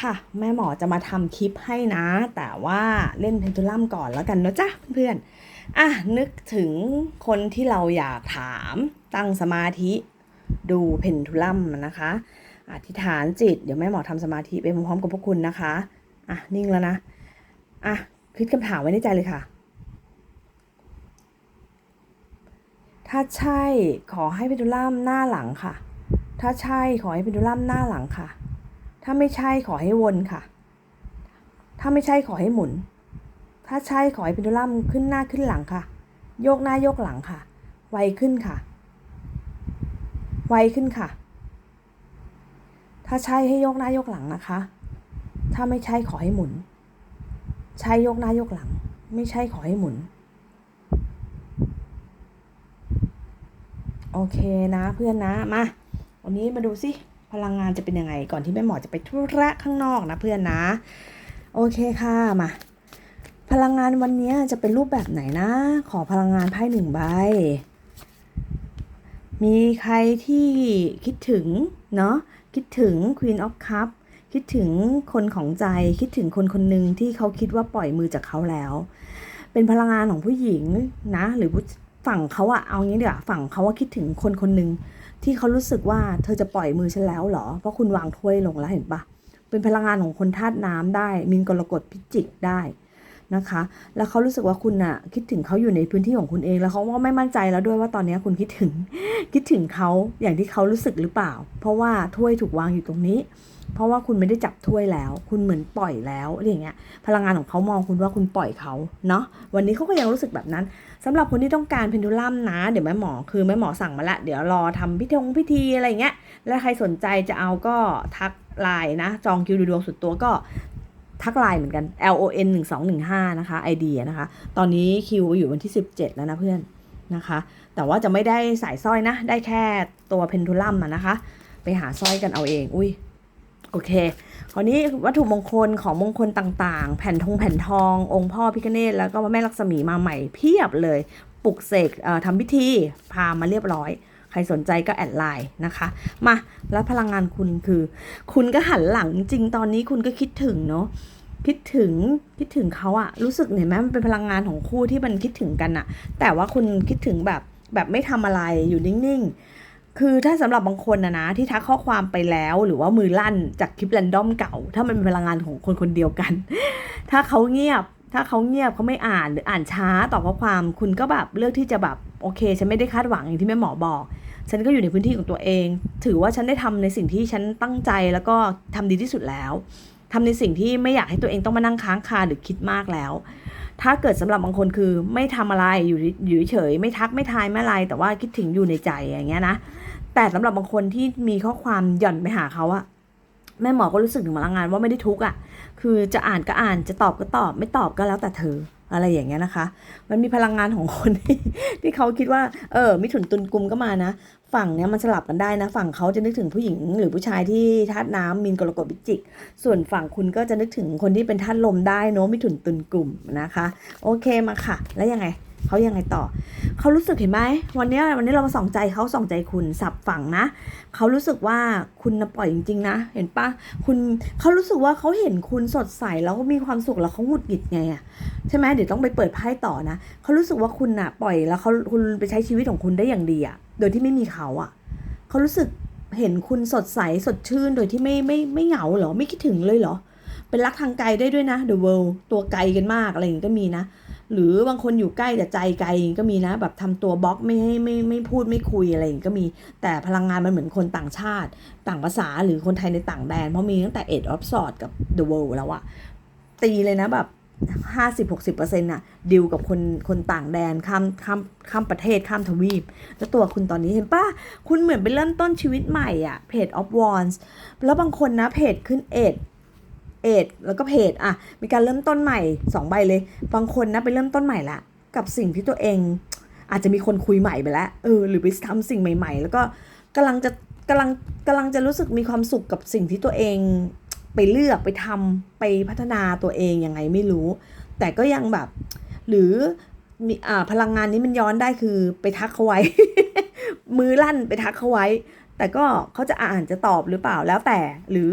ค่ะ แม่หมอจะมาทำคลิปให้นะ แต่ว่าเล่นเพนทูลัมก่อนแล้วกันนะจ๊ะเพื่อนๆอะนึกถึงคนที่เราอยากถามตั้งสมาธิดูเพนทูลัมนะคะอธิษฐานจิต เดี๋ยวแม่หมอทำสมาธิไปพร้อมๆกับพวกคุณนะคะ อะ นิ่งแล้วนะ อะ คิดคำถามไว้ในใจเลยค่ะ ถ้าใช่ขอให้เพนทูลัมหน้าหลังค่ะ ถ้าใช่ขอให้เพนทูลัมหน้าหลังค่ะ ถ้าไม่ใช่ขอให้วนค่ะ ถ้าไม่ใช่ขอให้หมุน ถ้าใช่ขอให้เพนดูลัมขึ้นหน้าขึ้นหลังค่ะ โยกหน้าโยกหลังค่ะ ไวขึ้นค่ะ ไวขึ้นค่ะ ถ้าใช่ให้โยกหน้าโยกหลังนะคะ ถ้าไม่ใช่ขอให้หมุน ใช่โยกหน้าโยกหลัง ไม่ใช่ขอให้หมุน โอเคนะเพื่อนนะ มา วันนี้มาดูสิ พลังงานจะเป็นยังไง ก่อนที่แม่หมอจะไปธุระข้างนอกนะเพื่อนนะ โอเคค่ะมาพลังงานวันนี้จะเป็นรูปแบบไหนนะ ขอพลังงานไพ่หนึ่งใบ มีใครที่คิดถึง เนาะคิดถึง Queen of Cup คิดถึงคนของใจคิดถึงคนคนหนึ่งที่เขาคิดว่าปล่อยมือจากเขาแล้ว เป็นพลังงานของผู้หญิงนะ หรือฝั่งเขาอะเอางี้เดี๋ยวฝั่งเขาว่าคิดถึงคนคนหนึ่ง ที่เขารู้สึกว่าเธอจะปล่อยมือฉันแล้วเหรอ เพราะคุณวางถ้วยลงแล้วเห็นปะเป็นพลังงานของคนธาตุน้ำได้ มินกรกฎพิจิกได้ นะคะ แล้วเขารู้สึกว่าคุณน่ะคิดถึงเขาอยู่ในพื้นที่ของคุณเอง แล้วเขาก็ไม่มั่นใจแล้วด้วยว่าตอนนี้คุณคิดถึง คิดถึงเขาอย่างที่เขารู้สึกหรือเปล่า เพราะว่าถ้วยถูกวางอยู่ตรงนี้ เพราะว่าคุณไม่ได้จับถ้วยแล้ว คุณเหมือนปล่อยแล้วอะไรอย่างเงี้ย พลังงานของเขามองคุณว่าคุณปล่อยเขาเนาะ วันนี้เขาก็ยังรู้สึกแบบนั้นสำหรับคนที่ต้องการเพนดูลัมนะ เดี๋ยวแม่หมอคือแม่หมอสั่งมาละ เดี๋ยวรอทำพิธีพิธีอะไรเงี้ย แล้วใครสนใจจะเอาก็ทักไลน์นะ จองคิวดูดวงสุดตัวก็ ทักไลน์เหมือนกัน L O N 1 2 1 5นะคะ ID นะคะ ตอนนี้คิวอยู่วันที่ 17 แล้วนะเพื่อนนะคะ แต่ว่าจะไม่ได้สายสร้อยนะ ได้แค่ตัวเพนทูลัมนะคะ ไปหาสร้อยกันเอาเอง อุ้ยโอเค คราวนี้วัตถุมงคลของมงคลต่างๆ แผ่นทองแผ่นทอง องค์พ่อพิฆเนศแล้วก็พระแม่ลักษมีมาใหม่เพียบเลย ปลุกเสกทำพิธีพามาเรียบร้อย ใครสนใจก็แอดไลน์นะคะ มา แล้วพลังงานคุณคือ คุณก็หันหลังจริงตอนนี้คุณก็คิดถึงเนาะคิดถึงคิดถึงเขาอะรู้สึกเห็นไหมมันเป็นพลังงานของคู่ที่มันคิดถึงกันอะแต่ว่าคุณคิดถึงแบบแบบไม่ทำอะไรอยู่นิ่งๆคือถ้าสำหรับบางคนนะนะที่ทักข้อความไปแล้วหรือว่ามือลั่นจากคลิปแรนดอมเก่า ถ้ามันเป็นพลังงานของคนคนเดียวกัน ถ้าเขาเงียบ ถ้าเขาเงียบเขาไม่อ่านหรืออ่านช้าตอบข้อความ คุณก็แบบเลือกที่จะแบบ โอเค ฉันไม่ได้คาดหวังอย่างที่แม่หมอบอก ฉันก็อยู่ในพื้นที่ของตัวเอง ถือว่าฉันได้ทำในสิ่งที่ฉันตั้งใจแล้วก็ทำดีที่สุดแล้วทำในสิ่งที่ไม่อยากให้ตัวเองต้องมานั่งค้างคาหรือคิดมากแล้ว ถ้าเกิดสำหรับบางคนคือไม่ทำอะไรอยู่อยู่เฉยไม่ทักไม่ทายไม่อะไร แต่ว่าคิดถึงอยู่ในใจอย่างเงี้ยนะแต่สำหรับบางคนที่มีข้อความหย่อนไปหาเขาอะแม่หมอก็รู้สึกถึงพลังงานว่าไม่ได้ทุกข์อะคือจะอ่านก็อ่านจะตอบก็ตอบ ไม่ตอบก็แล้วแต่เธอ อะไรอย่างเงี้ยนะคะ มันมีพลังงานของคนที่เขาคิดว่า เออ มิถุนตุลกุมก็มานะ ฝั่งเนี้ยมันสลับกันได้นะ ฝั่งเขาจะนึกถึงผู้หญิงหรือผู้ชายที่ธาตุน้ำมีนกรกฎพิจิก ส่วนฝั่งคุณก็จะนึกถึงคนที่เป็นธาตุลมได้เนาะมิถุนตุลกลุ่มนะคะ โอเคมาค่ะ แล้วยังไง เขายังไงต่อ เขารู้สึกเห็นไหมวันนี้วันนี้เรามาส่องใจเขาส่องใจคุณสับฝั่งนะ เขารู้สึกว่าคุณปล่อยจริงๆนะ เห็นปะคุณเขารู้สึกว่าเขาเห็นคุณสดใสแล้วก็มีความสุขแล้วเขาหงุดหงิดไงอะใช่ไหมเดี๋ยวต้องไปเปิดไพ่ต่อนะเขารู้สึกว่าคุณน่ะปล่อยแล้วเขาคุณไปใช้ชีวิตของคุณได้อย่างดีอะโดยที่ไม่มีเขาอะเขารู้สึกเห็นคุณสดใสสดชื่น โดยที่ไม่ไม่ไม่เหงาเหรอไม่คิดถึงเลยเหรอเป็นรักทางไกลได้ด้วยนะ The World ตัวไกลกันมากอะไรอย่างนี้ก็มีนะ หรือบางคนอยู่ใกล้แต่ใจไกลก็มีนะ แบบทำตัวบล็อกไม่ให้ไม่ไม่พูดไม่คุยอะไรอย่างก็มีแต่พลังงานมันเหมือนคนต่างชาติ ต่างภาษาหรือคนไทยในต่างแดน เพราะมีตั้งแต่ Age of Swords กับ The World แล้วอะตีเลยนะแบบห้าสิบหกสิบเปอร์เซ็นต์น่ะดิวกับคนคนต่างแดนข้ามข้ามข้ามประเทศข้ามทวีป แล้วตัวคุณตอนนี้เห็นปะคุณเหมือนไปเริ่มต้นชีวิตใหม่อะเพจ of wands แล้วบางคนนะเพจขึ้นเอ็ด เอ็ดแล้วก็เพจอะมีการเริ่มต้นใหม่สองใบเลย บางคนนะไปเริ่มต้นใหม่ละกับสิ่งที่ตัวเองอาจจะมีคนคุยใหม่ไปแล้วเออหรือไปทำสิ่งใหม่ ๆ แล้วก็กำลังจะกำลังกำลังจะรู้สึกมีความสุขกับสิ่งที่ตัวเองไปเลือกไปทำไปพัฒนาตัวเองยังไงไม่รู้ แต่ก็ยังแบบ หรือมีอ่าพลังงานนี้มันย้อนได้คือไปทักเขาไว้ มือลั่นไปทักเขาไว้ แต่ก็เขาจะอ่านจะตอบหรือเปล่าแล้วแต่หรือ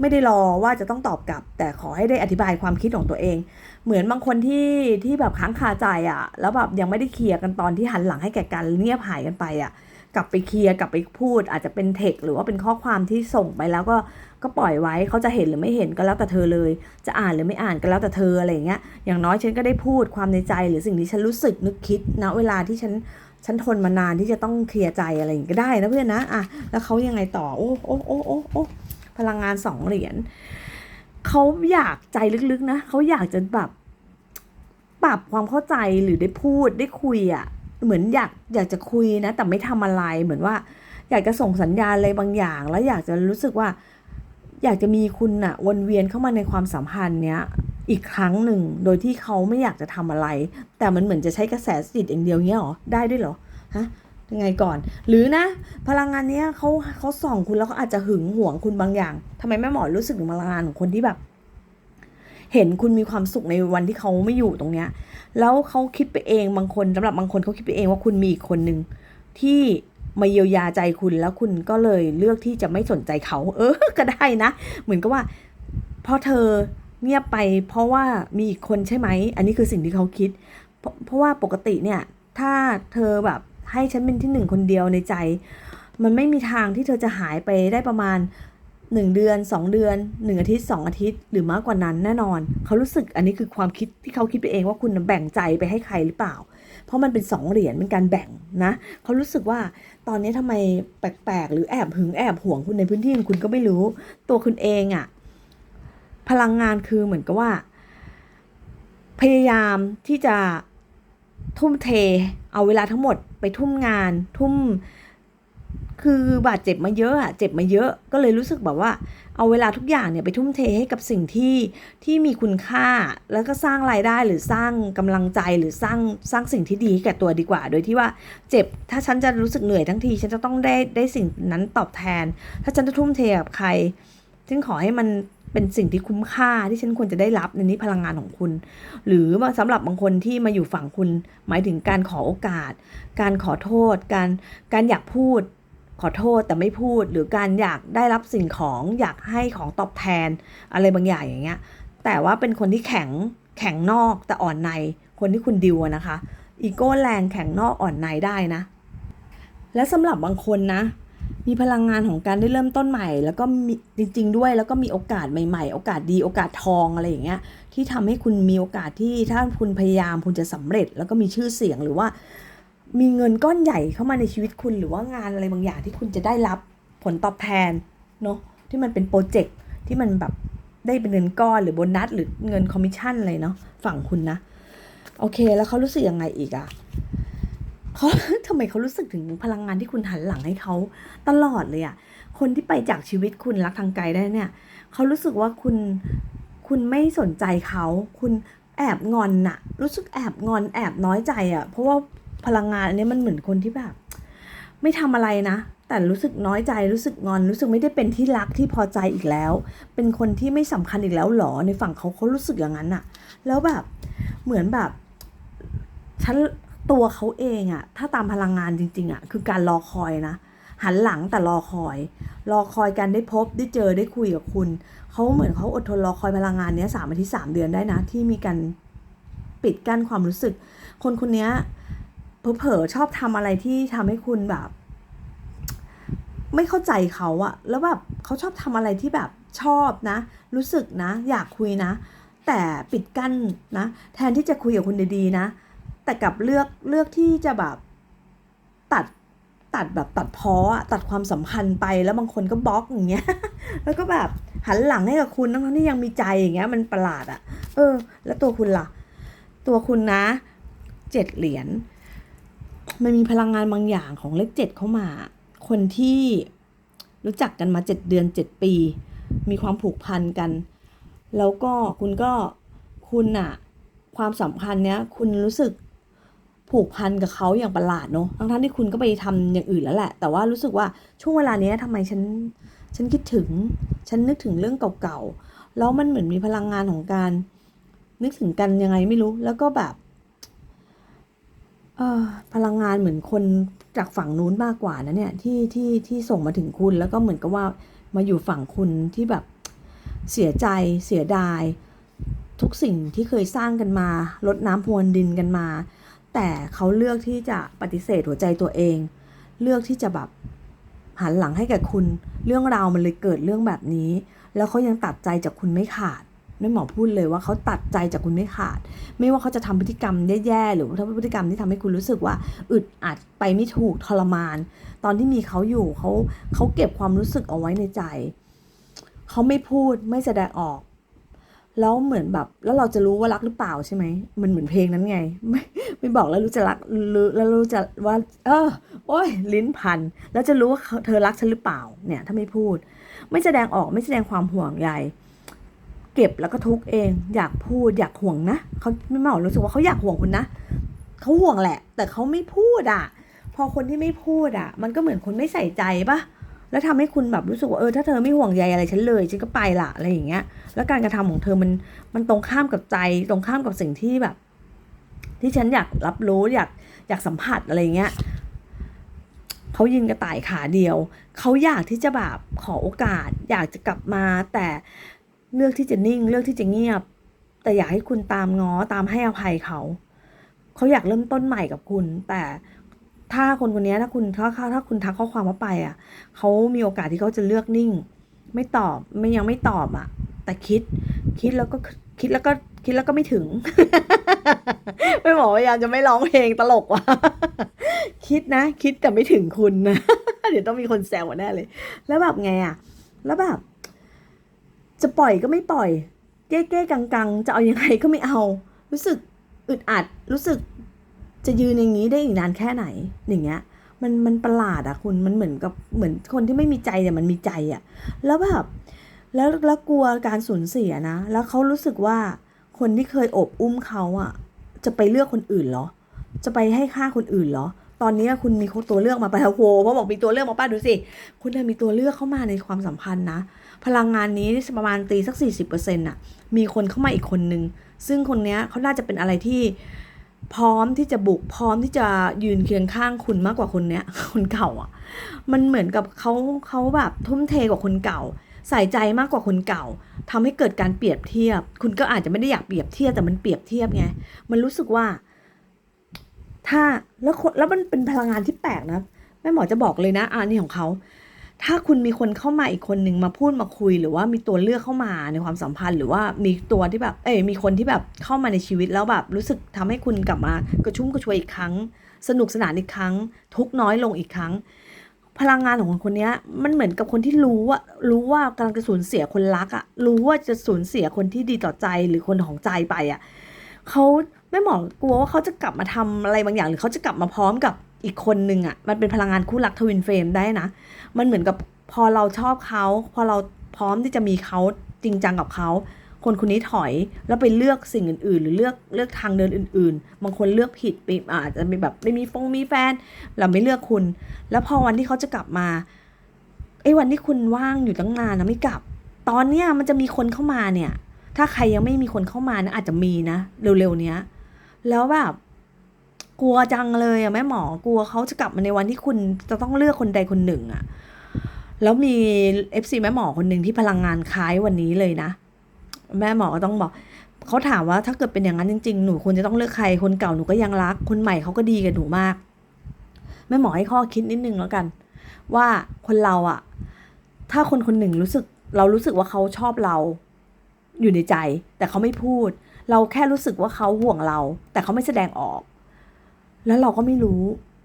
ไม่ได้รอว่าจะต้องตอบกลับ แต่ขอให้ได้อธิบายความคิดของตัวเอง เหมือนบางคนที่ที่แบบค้างคาใจอะ่ะ แล้วแบบยังไม่ได้เคลียร์กันตอนที่หันหลังให้แก่กันเงียบหายกันไปอะ่ะ กลับไปเคลียร์กลับไปพูด อาจจะเป็นเทคหรือว่าเป็นข้อความที่ส่งไปแล้วก็ก็ปล่อยไว้เขาจะเห็นหรือไม่เห็นก็แล้วแต่เธอเลย จะอ่านหรือไม่อ่านก็แล้วแต่เธออะไรอย่างเงี้ยอย่างน้อยฉันก็ได้พูดความในใจหรือสิ่งที่ฉันรู้สึกนึกคิดณเวลาที่ฉันฉันทนมานานที่จะต้องเคลียร์ใจอะไรอย่างเงี้ยก็ได้นะเพื่อนนะอะแล้วเขายังไงต่อโอ้โอ้โอ้โอ้โอ้ พลังงานสองเหรียญเขาอยากใจลึกๆนะเขาอยากจะแบบปรับความเข้าใจหรือได้พูดได้คุยอะ่ะ เหมือนอยากอยากจะคุยนะ แต่ไม่ทำอะไรเหมือนว่า อยากจะส่งสัญญาณอะไรบางอย่าง แล้วอยากจะรู้สึกว่า อยากจะมีคุณอะวนเวียนเข้ามาในความสัมพันธ์เนี้ยอีกครั้งหนึ่งโดยที่เขาไม่อยากจะทำอะไร แต่มันเหมือนจะใช้กระแสจิตอย่างเดียวเงี้ยหรอได้ด้วยเหรอฮะ ยังไงก่อน หรือนะ พลังงานเนี้ยเขาเขาส่องคุณแล้วเขาอาจจะหึงหวงคุณบางอย่างทำไมแม่หมอรู้สึกถึงพลังงานของคนที่แบบ เห็นคุณมีความสุขในวันที่เขาไม่อยู่ตรงเนี้ย แล้วเขาคิดไปเองบางคนสำหรับบางคนเขาคิดไปเองว่าคุณมีอีกคนหนึ่งที่มาเยียวยาใจคุณแล้วคุณก็เลยเลือกที่จะไม่สนใจเขา เออ ก็ได้นะ เหมือนกับว่าเพราะเธอเงียบไปเพราะว่ามีอีกคนใช่ไหม อันนี้คือสิ่งที่เขาคิด เพราะเพราะว่าปกติเนี่ย ถ้าเธอแบบ ให้ฉันเป็นที่หนึ่งคนเดียวในใจ มันไม่มีทางที่เธอจะหายไปได้ประมาณหนึ่งเดือนสองเดือนหนึ่งอาทิตย์สองอาทิตย์ หรือมากกว่านั้นแน่นอน เขารู้สึกอันนี้คือความคิดที่เขาคิดไปเองว่าคุณแบ่งใจไปให้ใครหรือเปล่า เพราะมันเป็นสองเหรียญเป็นการแบ่งนะเขารู้สึกว่าตอนนี้ทำไมแปลกๆ หรือแอบหึงแอบห่วงคุณในพื้นที่ของคุณก็ไม่รู้ ตัวคุณเองอะพลังงานคือเหมือนกับว่า พยายามที่จะทุ่มเทเอาเวลาทั้งหมด ไปทุ่มงาน ทุ่ม คือบาดเจ็บมาเยอะอะเจ็บมาเยอะ ก็เลยรู้สึกแบบว่า เอาเวลาทุกอย่างเนี่ยไปทุ่มเทให้กับสิ่งที่ที่มีคุณค่า แล้วก็สร้างรายได้หรือสร้างกำลังใจหรือสร้างสร้างสิ่งที่ดีให้แก่ตัวดีกว่า โดยที่ว่าเจ็บถ้าฉันจะรู้สึกเหนื่อยทั้งที ฉันจะต้องได้ได้สิ่งนั้นตอบแทน ถ้าฉันจะทุ่มเทกับใครฉันขอให้มัน เป็นสิ่งที่คุ้มค่าที่ฉันควรจะได้รับในนี้พลังงานของคุณ หรือว่าสำหรับบางคนที่มาอยู่ฝั่งคุณ หมายถึงการขอโอกาส การขอโทษ การการอยากพูด ขอโทษแต่ไม่พูด หรือการอยากได้รับสิ่งของอยากให้ของตอบแทน อะไรบางอย่างอย่างเงี้ย แต่ว่าเป็นคนที่แข็งแข็งนอกแต่อ่อนในคนที่คุณดิวนะคะอีโก้แรงแข็งนอกอ่อนในได้นะ และสำหรับบางคนนะ มีพลังงานของการได้เริ่มต้นใหม่ แล้วก็มีจริง ๆ ด้วยแล้วก็มีโอกาสใหม่ ๆ โอกาสดีโอกาสทองอะไรอย่างเงี้ยที่ทำให้คุณมีโอกาสที่ถ้าคุณพยายามคุณจะสำเร็จ แล้วก็มีชื่อเสียงหรือว่า มีเงินก้อนใหญ่เข้ามาในชีวิตคุณหรือว่างานอะไรบางอย่างที่คุณจะได้รับผลตอบแทนเนาะที่มันเป็นโปรเจกต์ที่มันแบบได้เป็นเงินก้อนหรือโบนัสหรือเงินคอมมิชชั่นอะไรเนาะฝั่งคุณนะ โอเค แล้วเขารู้สึกยังไงอีกอะ เขาทำไมเขารู้สึกถึงพลังงานที่คุณหันหลังให้เขาตลอดเลยอะคนที่ไปจากชีวิตคุณรักทางไกลได้เนี่ยเขารู้สึกว่าคุณคุณไม่สนใจเขา คุณแอบงอนน่ะ รู้สึกแอบงอนแอบน้อยใจอะเพราะว่าพลังงานอันนี้มันเหมือนคนที่แบบ ไม่ทำอะไรนะ แต่รู้สึกน้อยใจรู้สึกงอน รู้สึกไม่ได้เป็นที่รักที่พอใจอีกแล้ว เป็นคนที่ไม่สำคัญอีกแล้วหรอในฝั่งเขาเขารู้สึกอย่างนั้นอะแล้วแบบเหมือนแบบฉัน ตัวเขาเองอะถ้าตามพลังงานจริงๆอะคือการรอคอยนะ หันหลังแต่รอคอย รอคอยการได้พบได้เจอได้คุยกับคุณ เขาเหมือนเขาอดทนรอคอยพลังงานเนี้ยสามอาทิตย์สามเดือนได้นะ ที่มีการปิดกั้นความรู้สึก คนคนเนี้ยเผลอๆชอบทำอะไรที่ทำให้คุณแบบ ไม่เข้าใจเขาอะแล้วแบบเขาชอบทำอะไรที่แบบชอบนะ รู้สึกนะ อยากคุยนะ แต่ปิดกั้นนะ แทนที่จะคุยกับคุณดีๆนะ แต่กลับเลือกเลือกที่จะแบบตัดตัดแบบตัดพ้อตัดความสัมพันธ์ไปแล้วบางคนก็บล็อกอย่างเงี้ย แล้วก็แบบหันหลังให้กับคุณทั้งที่ยังมีใจอย่างเงี้ยมันประหลาดอะเออ แล้วตัวคุณล่ะ ตัวคุณนะเจ็ดเหรียญมันมีพลังงานบางอย่างของเลขเจ็ดเข้ามา คนที่รู้จักกันมาเจ็ดเดือนเจ็ดปี มีความผูกพันกัน แล้วก็คุณก็คุณอะความสัมพันธ์เนี้ยคุณรู้สึก ผูกพันกับเขาอย่างประหลาดเนาะทั้งทั้งที่คุณก็ไปทำอย่างอื่นแล้วแหละ แต่ว่ารู้สึกว่าช่วงเวลานี้ยทำไมฉัน ฉันคิดถึง ฉันนึกถึงเรื่องเก่าๆ แล้วมันเหมือนมีพลังงานของการ นึกถึงกันยังไงไม่รู้ แล้วก็แบบเออพลังงานเหมือนคนจากฝั่งนู้นมากกว่านะเนี่ยที่ที่ที่ส่งมาถึงคุณ แล้วก็เหมือนกับว่ามาอยู่ฝั่งคุณที่แบบเสียใจเสียดาย ทุกสิ่งที่เคยสร้างกันมาลดน้ำพรวนดินกันมา แต่เขาเลือกที่จะปฏิเสธหัวใจตัวเอง เลือกที่จะแบบหันหลังให้แก่คุณ เรื่องราวมันเลยเกิดเรื่องแบบนี้ แล้วเขายังตัดใจจากคุณไม่ขาดแม่หมอพูดเลยว่าเขาตัดใจจากคุณไม่ขาด ไม่ว่าเขาจะทำพฤติกรรมแย่ๆหรือทำพฤติกรรมที่ทำให้คุณรู้สึกว่าอึดอัดไปไม่ถูกทรมาน ตอนที่มีเขาอยู่เขาเขาเก็บความรู้สึกเอาไว้ในใจ เขาไม่พูดไม่แสดงออก แล้วเหมือนแบบ แล้วเราจะรู้ว่ารักหรือเปล่าใช่ไหมมันเหมือนเพลงนั้นไง ไม่ไม่บอกแล้วรู้จะรักรู้แล้วรู้จะว่า เออ โอ้ยลิ้นพัน แล้วจะรู้ว่าเธอรักฉันหรือเปล่า เนี่ย ถ้าไม่พูด ไม่แสดงออกไม่แสดงความห่วงใยเก็บแล้วก็ทุกเอง อยากพูดอยากห่วงนะเขาไม่บอกรู้สึกว่าเขาอยากห่วงคุณนะเขาห่วงแหละ แต่เขาไม่พูดอะ พอคนที่ไม่พูดอะ มันก็เหมือนคนไม่ใส่ใจปะ แล้วทำให้คุณแบบรู้สึกว่าเออถ้าเธอไม่ห่วงใยอะไรฉันเลยฉันก็ไปละอะไรอย่างเงี้ย แล้วการกระทำของเธอมันมันตรงข้ามกับใจตรงข้ามกับสิ่งที่แบบ ที่ฉันอยากรับรู้อยากอยากสัมผัสอะไรเงี้ยเขายิงกระต่ายขาเดียว เขาอยากที่จะแบบขอโอกาส อยากจะกลับมา แต่เลือกที่จะนิ่ง เลือกที่จะเงียบ แต่อยากให้คุณตามง้อตามให้อภัยเขา เขาอยากเริ่มต้นใหม่กับคุณ แต่ ถ้าคนคนนี้ถ้าคุณถ้าถ้าคุณทักข้อความว่าไปอะเขามีโอกาสที่เขาจะเลือกนิ่ง ไม่ตอบไม่ยังไม่ตอบอะ แต่คิดคิดแล้วก็คิดแล้วก็คิดแล้วก็ไม่ถึง ไม่บอกพยายามจะไม่ร้องเพลงตลกว่ะ คิดนะ คิดแต่ไม่ถึงคุณนะ เดี๋ยวต้องมีคนแซวแน่เลย แล้วแบบไงอะ แล้วแบบ จะปล่อยก็ไม่ปล่อย เก้เก้กังกังๆจะเอายังไงก็ไม่เอา รู้สึกอึดอัด รู้สึก จะยืนอย่างนี้ได้อีกนานแค่ไหน อย่างเงี้ย มันมันประหลาดอะคุณ มันเหมือนกับเหมือนคนที่ไม่มีใจแต่มันมีใจอะแล้วแบบแล้วแล้วกลัวการสูญเสียนะ แล้วเขารู้สึกว่าคนที่เคยอบอุ้มเขาอะจะไปเลือกคนอื่นเหรอ จะไปให้ค่าคนอื่นเหรอ ตอนนี้คุณมีตัวเลือกมาไปแล้วโหเพราะบอกมีตัวเลือกมาป้าดูสิ คุณน่ะมีตัวเลือกเข้ามาในความสัมพันธ์นะ พลังงานนี้ประมาณตีสัก 40%น่ะ มีคนเข้ามาอีกคนนึง ซึ่งคนเนี้ยเขาน่าจะเป็นอะไรที่ พร้อมที่จะบุกพร้อมที่จะยืนเคียงข้างคุณมากกว่าคนเนี้ย คนเก่าอะ มันเหมือนกับเขาเขาแบบทุ่มเทกว่าคนเก่า ใส่ใจมากกว่าคนเก่าทำให้เกิดการเปรียบเทียบ คุณก็อาจจะไม่ได้อยากเปรียบเทียบแต่มันเปรียบเทียบไงมันรู้สึกว่า ถ้าแล้วแล้วมันเป็นพลังงานที่แปลกนะแม่หมอจะบอกเลยนะอันนี้ของเขา ถ้าคุณมีคนเข้ามาอีกคนหนึ่งมาพูดมาคุย หรือว่ามีตัวเลือกเข้ามาในความสัมพันธ์ หรือว่ามีตัวที่แบบเอ้ยมีคนที่แบบเข้ามาในชีวิตแล้วแบบรู้สึกทำให้คุณกลับมากระชุ่มกระชวยอีกครั้ง สนุกสนานอีกครั้ง ทุกน้อยลงอีกครั้ง พลังงานของคนคนนี้มันเหมือนกับคนที่รู้ว่ารู้ว่ากำลังจะสูญเสียคนรักอะรู้ว่าจะสูญเสียคนที่ดีต่อใจหรือคนของใจไปอะเขาแม่หมอกลัวว่าเขาจะกลับมาทำอะไรบางอย่าง หรือเขาจะกลับมาพร้อมกับ อีกคนนึงอะมันเป็นพลังงานคู่รักทวินเฟรมได้นะ มันเหมือนกับพอเราชอบเขาพอเราพร้อมที่จะมีเขาจริงจังกับเขาคนคนนี้ถอยแล้วไปเลือกสิ่งอื่น ๆ หรือเลือกเลือกทางเดินอื่น ๆ บางคนเลือกผิดไปอาจจะมีแบบไม่มีฟงมีแฟนเราไม่เลือกคุณ แล้วพอวันที่เขาจะกลับมาไอ้วันที่คุณว่างอยู่ตั้งนานนะไม่กลับ ตอนเนี้ยมันจะมีคนเข้ามาเนี่ย ถ้าใครยังไม่มีคนเข้ามานะอาจจะมีนะเร็วๆเนี้ย แล้วแบบ กลัวจังเลยอะแม่หมอกลัวเขาจะกลับมาในวันที่คุณจะต้องเลือกคนใดคนหนึ่งอะแล้วมี FC แม่หมอคนหนึ่งที่พลังงานคล้ายวันนี้เลยนะ แม่หมอก็ต้องบอกเขาถามว่าถ้าเกิดเป็นอย่างนั้นจริงๆ หนูควรจะต้องเลือกใครคนเก่าหนูก็ยังรัก คนใหม่เขาก็ดีกับหนูมาก แม่หมอให้ข้อคิดนิดนึงแล้วกัน ว่าคนเราอะถ้าคนคนหนึ่งรู้สึกเรารู้สึกว่าเขาชอบเรา อยู่ในใจ แต่เขาไม่พูด เราแค่รู้สึกว่าเขาห่วงเรา แต่เขาไม่แสดงออก แล้วเราก็ไม่รู้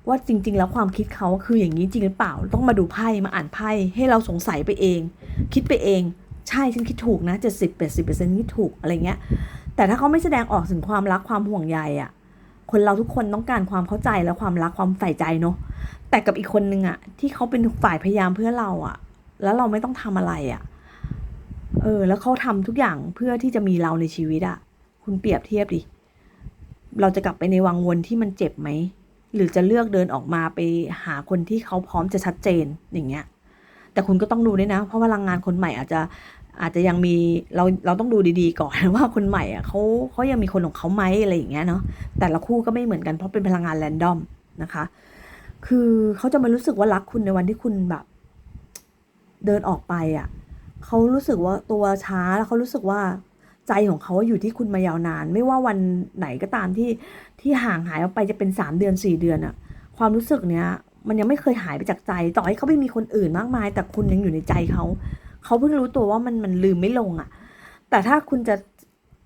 ว่าจริง ๆ แล้วความคิดเขาคืออย่างนี้จริงหรือเปล่า ต้องมาดูไพ่มาอ่านไพ่ให้เราสงสัยไปเอง คิดไปเอง ใช่ฉันคิดถูกนะเจ็ดสิบแปดสิบเปอร์เซ็นต์คิดถูกอะไรเงี้ย แต่ถ้าเขาไม่แสดงออกถึงความรักความห่วงใยอะคนเราทุกคนต้องการความเข้าใจและความรักความใส่ใจเนาะแต่กับอีกคนนึงอะที่เขาเป็นฝ่ายพยายามเพื่อเราอะแล้วเราไม่ต้องทำอะไรอะเออ แล้วเขาทำทุกอย่างเพื่อที่จะมีเราในชีวิตอะ คุณเปรียบเทียบดิ เราจะกลับไปในวังวนที่มันเจ็บไหม หรือจะเลือกเดินออกมาไปหาคนที่เขาพร้อมจะชัดเจนอย่างเงี้ย แต่คุณก็ต้องดูด้วยนะ เพราะพลังงานคนใหม่อาจจะอาจจะยังมีเราเราต้องดูดีๆก่อนว่าคนใหม่อะเขาเขายังมีคนของเขาไหมอะไรอย่างเงี้ยเนาะแต่ละคู่ก็ไม่เหมือนกันเพราะเป็นพลังงานแรนดอมนะคะ คือเขาจะมารู้สึกว่ารักคุณในวันที่คุณแบบ เดินออกไปอะเขารู้สึกว่าตัวช้าแล้วเขารู้สึกว่า ใจของเขาอยู่ที่คุณมายาวนาน ไม่ว่าวันไหนก็ตามที่ที่ห่างหายออกไปจะเป็นสามเดือนสี่เดือนอะความรู้สึกเนี้ย มันยังไม่เคยหายไปจากใจ ต่อให้เขาไม่มีคนอื่นมากมาย แต่คุณยังอยู่ในใจเขาเขาเพิ่งรู้ตัวว่ามันมันลืมไม่ลงอะแต่ถ้าคุณจะ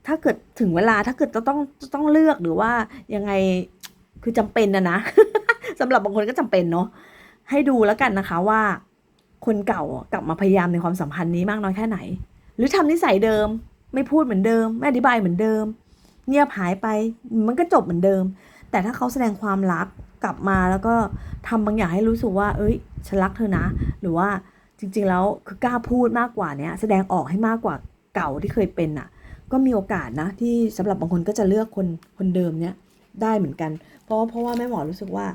ถ้าเกิดถึงเวลาถ้าเกิดจะต้องต้องเลือกหรือว่ายังไงคือจำเป็นนะนะสำหรับบางคนก็จำเป็นเนาะให้ดูแล้วกันนะคะว่า คนเก่ากลับมาพยายามในความสัมพันธ์นี้มากน้อยแค่ไหน หรือทำนิสัยเดิม ไม่พูดเหมือนเดิม ไม่อธิบายเหมือนเดิม เงียบหายไปมันก็จบเหมือนเดิม แต่ถ้าเขาแสดงความรักกลับมาแล้วก็ทำบางอย่างให้รู้สึกว่า เอ้ยฉันรักเธอนะ หรือว่าจริง ๆ แล้วคือกล้าพูดมากกว่าเนี้ยแสดงออกให้มากกว่าเก่าที่เคยเป็นอะ ก็มีโอกาสนะ ที่สำหรับบางคนก็จะเลือกคนคนเดิมเนี้ยได้เหมือนกัน เพราะเพราะว่าแม่หมอรู้สึกว่า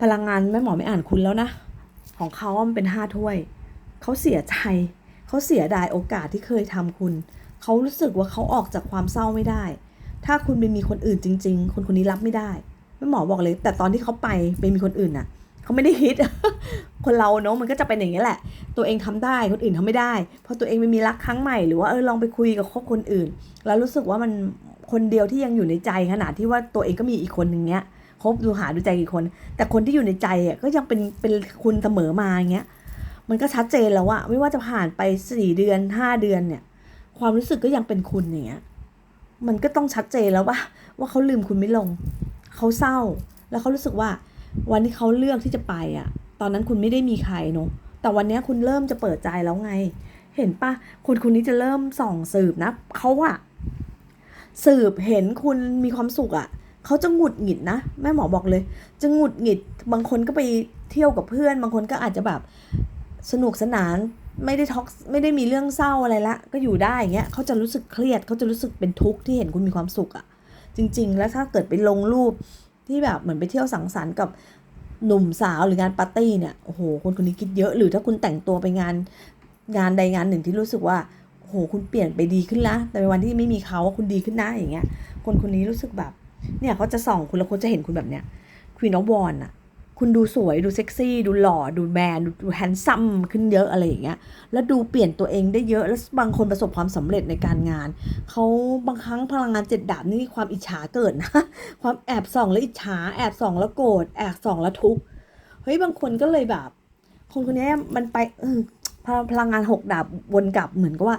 พลังงานแม่หมอไม่อ่านคุณแล้วนะ ของเขามันเป็นห้าถ้วย เขาเสียใจ เขาเสียดายโอกาสที่เคยทำคุณ เขารู้สึกว่าเขาออกจากความเศร้าไม่ได้ ถ้าคุณไปมีคนอื่นจริง ๆ คนคนนี้รับไม่ได้แม่หมอบอกเลย แต่ตอนที่เขาไปไปมีคนอื่นน่ะเขาไม่ได้ฮิตคนเราเนาะมันก็จะเป็นอย่างนี้แหละ ตัวเองทำได้คนอื่นทำไม่ได้พอตัวเองไปมีรักครั้งใหม่หรือว่าเออลองไปคุยกับคบคนอื่น แล้วรู้สึกว่ามันคนเดียวที่ยังอยู่ในใจขนาดที่ว่าตัวเองก็มีอีกคนหนึ่งเนี้ยคบดูหาดูใจอีกคน แต่คนที่อยู่ในใจอะก็ยังเป็นเป็นคุณเสมอมาอย่างเงี้ยมันก็ชัดเจนแล้วอะไม่ว่าจะผ่านไปสี่เดือนห้าเดือนเนี่ย ความรู้สึกก็ยังเป็นคุณอย่างเงี้ยมันก็ต้องชัดเจนแล้วว่าว่าเขาลืมคุณไม่ลง เขาเศร้า แล้วเขารู้สึกว่า วันที่เขาเลือกที่จะไปอะตอนนั้นคุณไม่ได้มีใครเนอะแต่วันนี้คุณเริ่มจะเปิดใจแล้วไง เห็นปะคนคนนี้จะเริ่มส่องสืบนะเขาอะสืบเห็นคุณมีความสุขอะเขาจะหงุดหงิดนะแม่หมอบอกเลย จะหงุดหงิดบางคนก็ไปเที่ยวกับเพื่อน บางคนก็อาจจะแบบสนุกสนาน ไม่ได้ท็อกไม่ได้มีเรื่องเศร้าอะไรละ ก็อยู่ได้อย่างเงี้ยเขาจะรู้สึกเครียดเขาจะรู้สึกเป็นทุกข์ที่เห็นคุณมีความสุขอะจริง ๆ แล้วถ้าเกิดไปลงรูปที่แบบเหมือนไปเที่ยวสังสรรค์กับหนุ่มสาวหรืองานปาร์ตี้เนี่ยโอ้โหคนคนนี้คิดเยอะ หรือถ้าคุณแต่งตัวไปงานงานใดงานหนึ่งที่รู้สึกว่าโอ้โหคุณเปลี่ยนไปดีขึ้นละแต่ในวันที่ไม่มีเขาคุณดีขึ้นนะอย่างเงี้ย คนคนนี้รู้สึกแบบเนี่ยเขาจะส่องคุณแล้วคนจะเห็นคุณแบบเนี้ยควีนอ f วอนอะ คุณดูสวยดูเซ็กซี่ ดูหล่อดูแมนดูแฮนซัมขึ้นเยอะอะไรอย่างเงี้ยแล้วดูเปลี่ยนตัวเองได้เยอะแล้วบางคนประสบความสำเร็จในการงานเขาบางครั้งพลังงานเจ็ดดาบนี่ความอิจฉาเกิดนะความแอบส่องแล้วอิจฉาแอบส่องแล้วโกรธแอบส่องแล้วทุกข์เฮ้ยบางคนก็เลยแบบ คนคนนี้มันไปเออพลังงานหกดาบวนกลับเหมือนกับว่า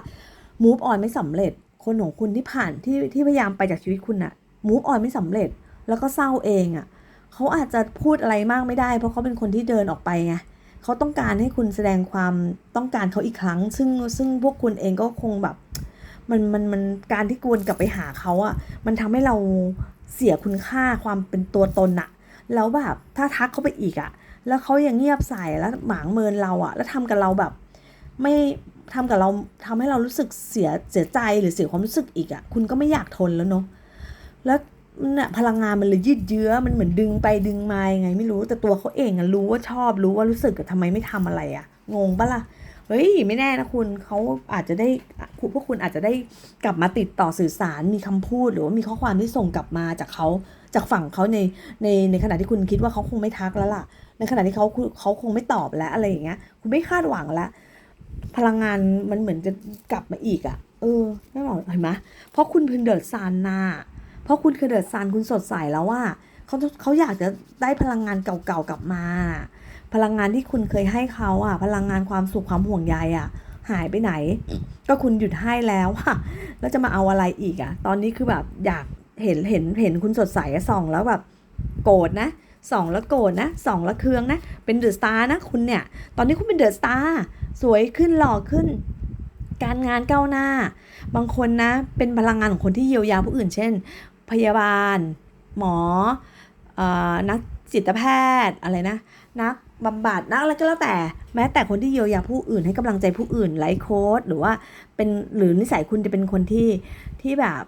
move on ไม่สำเร็จ คนของคุณที่ผ่านที่ที่พยายามไปจากชีวิตคุณอะ move on ไม่สำเร็จ แล้วก็เศร้าเองอะ เขาอาจจะพูดอะไรมากไม่ได้ เพราะเขาเป็นคนที่เดินออกไปไงเขาต้องการให้คุณแสดงความต้องการเขาอีกครั้ง ซึ่งซึ่งพวกคุณเองก็คงแบบ มันมันมันการที่กวนกลับไปหาเขาอะมันทำให้เราเสียคุณค่าความเป็นตัวตนอะแล้วแบบถ้าทักเขาไปอีกอะแล้วเขายังเงียบใส่แล้วหมางเมินเราอะแล้วทำกับเราแบบ ไม่ทำกับเราทำให้เรารู้สึกเสียเสียใจหรือเสียความรู้สึกอีกอะคุณก็ไม่อยากทนแล้วเนาะแล้ว นี่ยพลังงานมันเลยยืดเยื้อมันเหมือนดึงไปดึงมายังไง ไม่รู้แต่ตัวเขาเองอะรู้ว่าชอบรู้ว่ารู้สึกอะทำไมไม่ทำอะไรอะงงปะล่ะเฮ้ยไม่แน่นะคุณเขาอาจจะได้คุณพวกคุณอาจจะได้กลับมาติดต่อสื่อสารมีคำพูดหรือว่ามีข้อความที่ส่งกลับมาจากเขาจากฝั่งเขาในในในขณะที่คุณคิดว่าเขาคงไม่ทักแล้วล่ะ ในขณะที่เขาเขาคงไม่ตอบแล้วอะไรอย่างเงี้ย คุณไม่คาดหวังแล้วพลังงานมันเหมือนจะกลับมาอีกอะ่ะ เออไม่บอกเห็นไหมเพราะคุณพิ่งเดิดซานนา เพราะคุณคือเดิดซานคุณสดใสแล้วว่าเขาเขาอยากจะได้พลังงานเก่าๆกลับมา พลังงานที่คุณเคยให้เขาอะ พลังงานความสุขความห่วงใยอะ หายไปไหน ก็คุณหยุดให้แล้วอะแล้วจะมาเอาอะไรอีกอะ ตอนนี้คือแบบอยากเห็นเห็นเห็นคุณสดใสส่องแล้วแบบโกรธนะส่องแล้วโกรธนะส่องแล้วเคืองนะ เป็นเดอะสตาร์นะคุณเนี่ย ตอนนี้คุณเป็นเดอะสตาร์สวยขึ้นหล่อขึ้น การงานก้าวหน้า บางคนนะ เป็นพลังงานของคนที่เยียวยาผู้อื่น เช่น พยาบาล หมออนักจิตแพทย์อะไรนะ นักบำบัดนักอะไรก็แล้วแต่แม้แต่คนที่เยียวยาผู้อื่นให้กำลังใจผู้อื่นไลฟ์โค้ดหรือว่าเป็นหรือนิสัยคุณจะเป็นคนที่ที่แบบ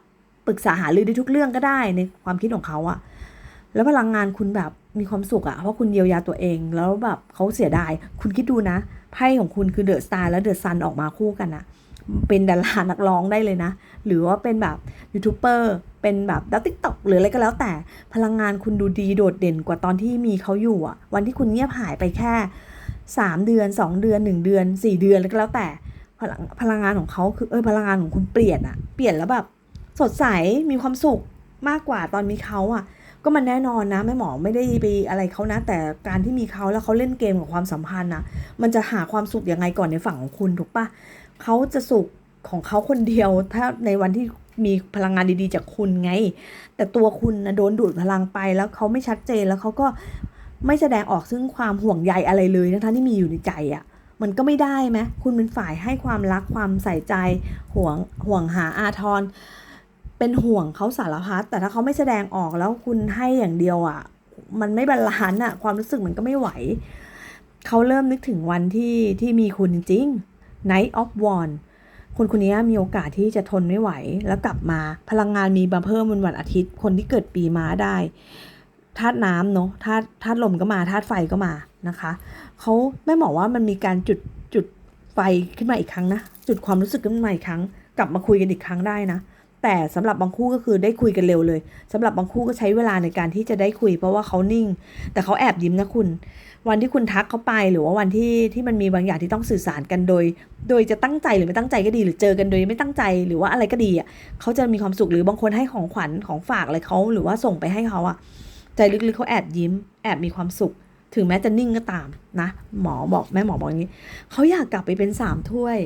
ปรึกษาหารือได้ทุกเรื่องก็ได้ในความคิดของเขาอะแล้วพลังงานคุณแบบมีความสุขอะเพราะคุณเยียวยาตัวเอง แล้วแบบเขาเสียดาย คุณคิดดูนะไพ่ของคุณคือเดอะสตาร์และเดอะซันออกมาคู่กันอะเป็นดารานักร้องได้เลยนะ หรือว่าเป็นแบบยูทูบเบอร์ เป็นแบบดัตติ๊กต็อกหรืออะไรก็แล้วแต่พลังงานคุณดูดีโดดเด่นกว่าตอนที่มีเขาอยู่อะวันที่คุณเงียบหายไปแค่ 3 เดือน 2 เดือน 1 เดือน 4 เดือนแล้วก็แล้วแต่พพลังพลังงานของเขาคือเออพลังงานของคุณเปลี่ยนอะเปลี่ยนแล้วแบบสดใสมีความสุขมากกว่าตอนมีเขาอะก็มันแน่นอนนะแม่หมอไม่ได้ไปอะไรเขานะ แต่การที่มีเขาแล้วเขาเล่นเกมกับความสัมพันธ์นะมันจะหาความสุขยังไงก่อนในฝั่งของคุณถูกปะเขาจะสุขของเขาคนเดียวถ้าในวันที่ มีพลังงานดีๆ จากคุณไง แต่ตัวคุณนะโดนดูดพลังไปแล้วเขาไม่ชัดเจนแล้วเขาก็ไม่แสดงออกซึ่งความห่วงใยอะไรเลยทั้งที่มีอยู่ในใจอะ่ะมันก็ไม่ได้ไหมคุณเป็นฝ่ายให้ความรักความใส่ใจห่วงห่วงหาอาทร เป็นห่วงเขาสารพัดแต่ถ้าเขาไม่แสดงออกแล้วคุณให้อย่างเดียวอะ่ะ มันไม่บาลานซ์อะ ความรู้สึกมันก็ไม่ไหว เขาเริ่มนึกถึงวันที่ที่มีคุณจริงๆ Night of One คนคนนี้มีโอกาสที่จะทนไม่ไหว แล้วกลับมาพลังงานมีมาเพิ่มวันวันอาทิตย์ คนที่เกิดปีม้าได้ธาตุน้ำเนาะธาตุธาตุลมก็มาธาตุไฟก็มานะคะเขาแม่หมอว่ามันมีการจุดจุดไฟขึ้นมาอีกครั้งนะ จุดความรู้สึกขึ้นมาอีกครั้ง กลับมาคุยกันอีกครั้งได้นะ แต่สำหรับบางคู่ก็คือได้คุยกันเร็วเลยสำหรับบางคู่ก็ใช้เวลาในการที่จะได้คุย เพราะว่าเขานิ่ง แต่เขาแอบยิ้มนะคุณ วันที่คุณทักเขาไปหรือว่าวันที่ที่มันมีบางอย่างที่ต้องสื่อสารกันโดย โดยจะตั้งใจหรือไม่ตั้งใจก็ดี หรือเจอกันโดยไม่ตั้งใจหรือว่าอะไรก็ดีอะเขาจะมีความสุขหรือบางคนให้ของขวัญของฝากอะไรเขาหรือว่าส่งไปให้เขาอะใจลึกๆเขาแอบยิ้ม แอบมีความสุข ถึงแม้จะนิ่งก็ตามนะ หมอบอกแม่หมอบอกอย่างนี้เขาอยากกลับไปเป็นสามถ้วย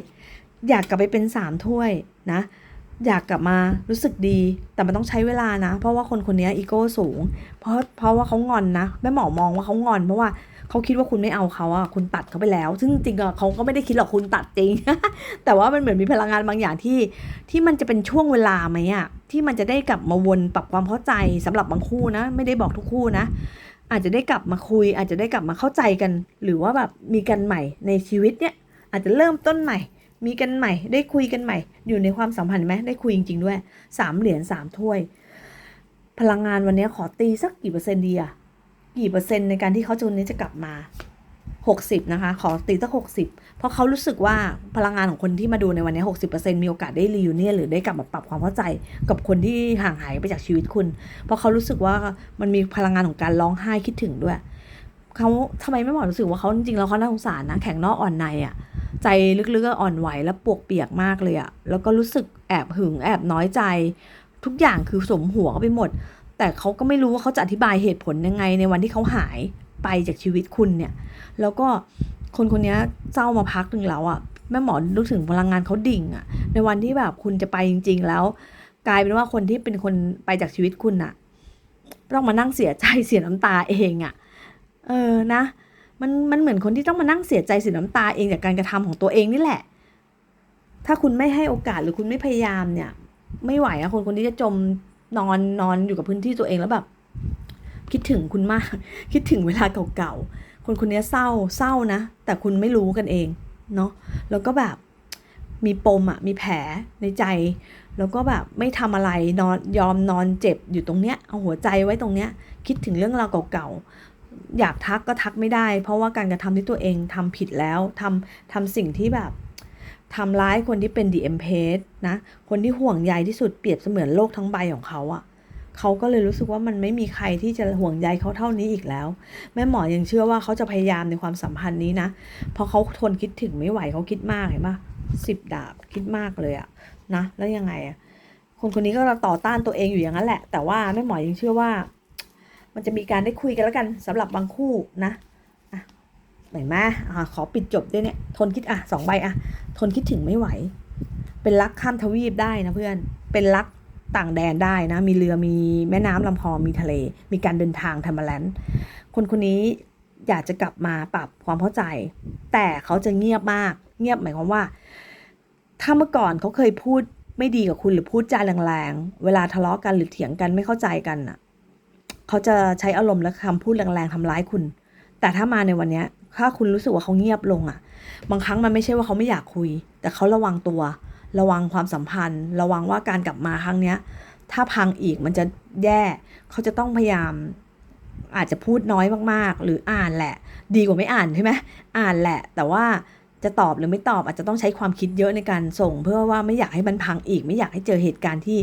อยากกลับไปเป็นสามถ้วยนะ อยากกลับมารู้สึกดี แต่มันต้องใช้เวลานะ เพราะว่าคนคนนี้อีโก้สูง เพราะเพราะว่าเขางอนนะแม่หมอมองว่าเขางอน เพราะว่าเขาคิดว่าคุณไม่เอาเขาอะคุณตัดเขาไปแล้ว ซึ่งจริงๆอะเขาก็ไม่ได้คิดหรอกคุณตัดจริง แต่ว่ามันเหมือนมีพลังงานบางอย่างที่ที่มันจะเป็นช่วงเวลาไหมอะที่มันจะได้กลับมาวนปรับความเข้าใจสำหรับบางคู่นะ ไม่ได้บอกทุกคู่นะ อาจจะได้กลับมาคุย อาจจะได้กลับมาเข้าใจกัน หรือว่าแบบมีกันใหม่ในชีวิตเนี่ยอาจจะเริ่มต้นใหม่ มีกันใหม่ ได้คุยกันใหม่ อยู่ในความสัมพันธ์ไหมได้คุยจริง ๆ ด้วยสามเหรียญสามถ้วย พลังงานวันนี้ขอตีสักกี่เปอร์เซ็นต์ดีอะกี่เปอร์เซ็นต์ในการที่เขาจนนี้จะกลับมา 60 นะคะ ขอตีสัก60 เพราะเขารู้สึกว่าพลังงานของคนที่มาดูในวันนี้ 60%มีโอกาสได้รีวิวเนี่ยหรือได้กลับมาปรับความเข้าใจกับคนที่ห่างหายไปจากชีวิตคุณ เพราะเขารู้สึกว่ามันมีพลังงานของการร้องไห้คิดถึงด้วย เขาทำไมไม่บอรู้สึกว่าเขาจริงๆแล้วเขาน่าสงสารนะแข็งนอกอ่อนในอะ่ะใจลึกๆก็อ่อนไหวและปวกเปียกมากเลยอะ่ะแล้วก็รู้สึกแอบหึงแอบน้อยใจ ทุกอย่างคือสมหัวไปหมด แต่เขาก็ไม่รู้ว่าเขาจะอธิบายเหตุผลยังไง ในวันที่เขาหายไปจากชีวิตคุณเนี่ย แล้วก็คนคนนี้เศร้ามาพักหนึ่งแล้วอะ่ะแม่หมอรู้ถึงพลังงานเขาดิ่งอะ่ะในวันที่แบบคุณจะไปจริง ๆ แล้ว กลายเป็นว่าคนที่เป็นคนไปจากชีวิตคุณอะ่ะต้องมานั่งเสียใจเสียน้ำตาเองอะ่ะ เออนะ มันมันเหมือนคนที่ต้องมานั่งเสียใจเสียน้ำตาเองจากการกระทำของตัวเองนี่แหละ ถ้าคุณไม่ให้โอกาสหรือคุณไม่พยายามเนี่ย ไม่ไหวอะคนคนนี้จะจมนอนนอนอยู่กับพื้นที่ตัวเองแล้วแบบ คิดถึงคุณมาก คิดถึงเวลาเก่าๆคนคนนี้เศร้าเศร้านะ แต่คุณไม่รู้กันเองเนาะแล้วก็แบบมีปมอะมีแผลในใจ แล้วก็แบบไม่ทำอะไรนอนยอมนอนเจ็บอยู่ตรงเนี้ยเอาหัวใจไว้ตรงเนี้ย คิดถึงเรื่องราวเก่าๆ อยากทักก็ทักไม่ได้ เพราะว่าการกระทำที่ตัวเองทำผิดแล้วทำทำสิ่งที่แบบทำร้ายคนที่เป็น DM p a g e นะ คนที่ห่วงใยที่สุดเปรียบเสมือนโลกทั้งใบของเขาอะเขาก็เลยรู้สึกว่ามันไม่มีใครที่จะห่วงใยเขาเท่านี้อีกแล้ว แม่หมอยังเชื่อว่าเขาจะพยายามในความสัมพันธ์นี้นะเพราะเขาทนคิดถึงไม่ไหวเขาคิดมากเห็นปะสิบดาบคิดมากเลยอะนะ แล้วยังไงอะคนคนนี้ก็ต่อต้านตัวเองอยู่อย่างนั้นแหละ แต่ว่าแม่หมอยังเชื่อว่า มันจะมีการได้คุยกันแล้วกันสำหรับบางคู่นะอะไหนมาอะขอปิดจบด้วยเนี่ย ทนคิดอะสองใบอะ ทนคิดถึงไม่ไหว เป็นรักข้ามทวีปได้นะเพื่อน เป็นรักต่างแดนได้นะ มีเรือ มีแม่น้ำลำคลองมีทะเล มีการเดินทางทำมาแลนด์คนคนนี้อยากจะกลับมาปรับความเข้าใจ แต่เขาจะเงียบมาก เงียบหมายความว่า ถ้าเมื่อก่อนเขาเคยพูดไม่ดีกับคุณหรือพูดจาแรงๆ เวลาทะเลาะกันหรือเถียงกันไม่เข้าใจกันน่ะ เขาจะใช้อารมณ์และคำพูดแรงๆทำร้ายคุณ แต่ถ้ามาในวันเนี้ยถ้าคุณรู้สึกว่าเขาเงียบลงอะ บางครั้งมันไม่ใช่ว่าเขาไม่อยากคุย แต่เขาระวังตัว ระวังความสัมพันธ์ ระวังว่าการกลับมาครั้งเนี้ย ถ้าพังอีกมันจะแย่ เขาจะต้องพยายามอาจจะพูดน้อยมากๆ หรืออ่านแหละ ดีกว่าไม่อ่านใช่ไหมอ่านแหละ แต่ว่าจะตอบหรือไม่ตอบอาจจะต้องใช้ความคิดเยอะในการส่ง เพื่อว่าไม่อยากให้มันพังอีก ไม่อยากให้เจอเหตุการณ์ที่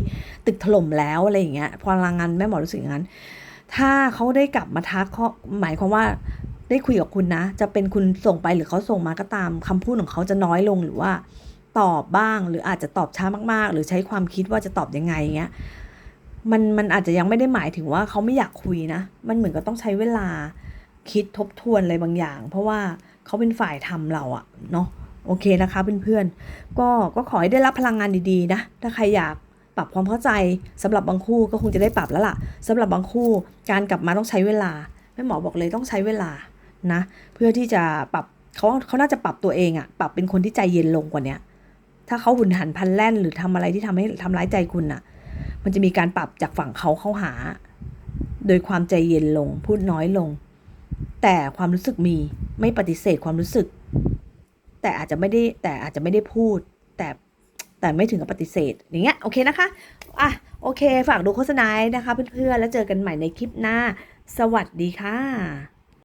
ตึกถล่มแล้วอะไรอย่างเงี้ยพลังงานแม่หมอรู้สึกอย่างนั้น ถ้าเขาได้กลับมาทักเขาหมายความว่าได้คุยกับคุณนะ จะเป็นคุณส่งไปหรือเขาส่งมาก็ตามคำพูดของเขาจะน้อยลงหรือว่า ตอบบ้าง หรืออาจจะตอบช้ามากๆ หรือใช้ความคิดว่าจะตอบยังไงเงี้ยมันมันอาจจะยังไม่ได้หมายถึงว่าเขาไม่อยากคุยนะ มันเหมือนกับต้องใช้เวลาคิดทบทวนอะไรบางอย่าง เพราะว่าเขาเป็นฝ่ายทำเราอะเนาะโอเคนะคะเพื่อนๆก็ก็ขอให้ได้รับพลังงานดีๆนะ ถ้าใครอยาก ปรับความเข้าใจสำหรับบางคู่ก็คงจะได้ปรับแล้วล่ะสำหรับบางคู่การกลับมาต้องใช้เวลาแม่หมอบอกเลยต้องใช้เวลานะ เพื่อที่จะปรับเขาเขาน่าจะปรับตัวเองอะปรับเป็นคนที่ใจเย็นลงกว่าเนี้ยถ้าเขาหุนหันพันแล่นหรือทำอะไรที่ทำให้ทำร้ายใจคุณน่ะมันจะมีการปรับจากฝั่งเขาเข้าหา โดยความใจเย็นลงพูดน้อยลง แต่ความรู้สึกมีไม่ปฏิเสธความรู้สึก แต่อาจจะไม่ได้แต่อาจจะไม่ได้พูด แต่ แต่ไม่ถึงกับปฏิเสธอย่างเงี้ยโอเคนะคะอะโอเค ฝากดูโฆษณานะคะเพื่อนๆแล้วเจอกันใหม่ในคลิปหน้า สวัสดีค่ะ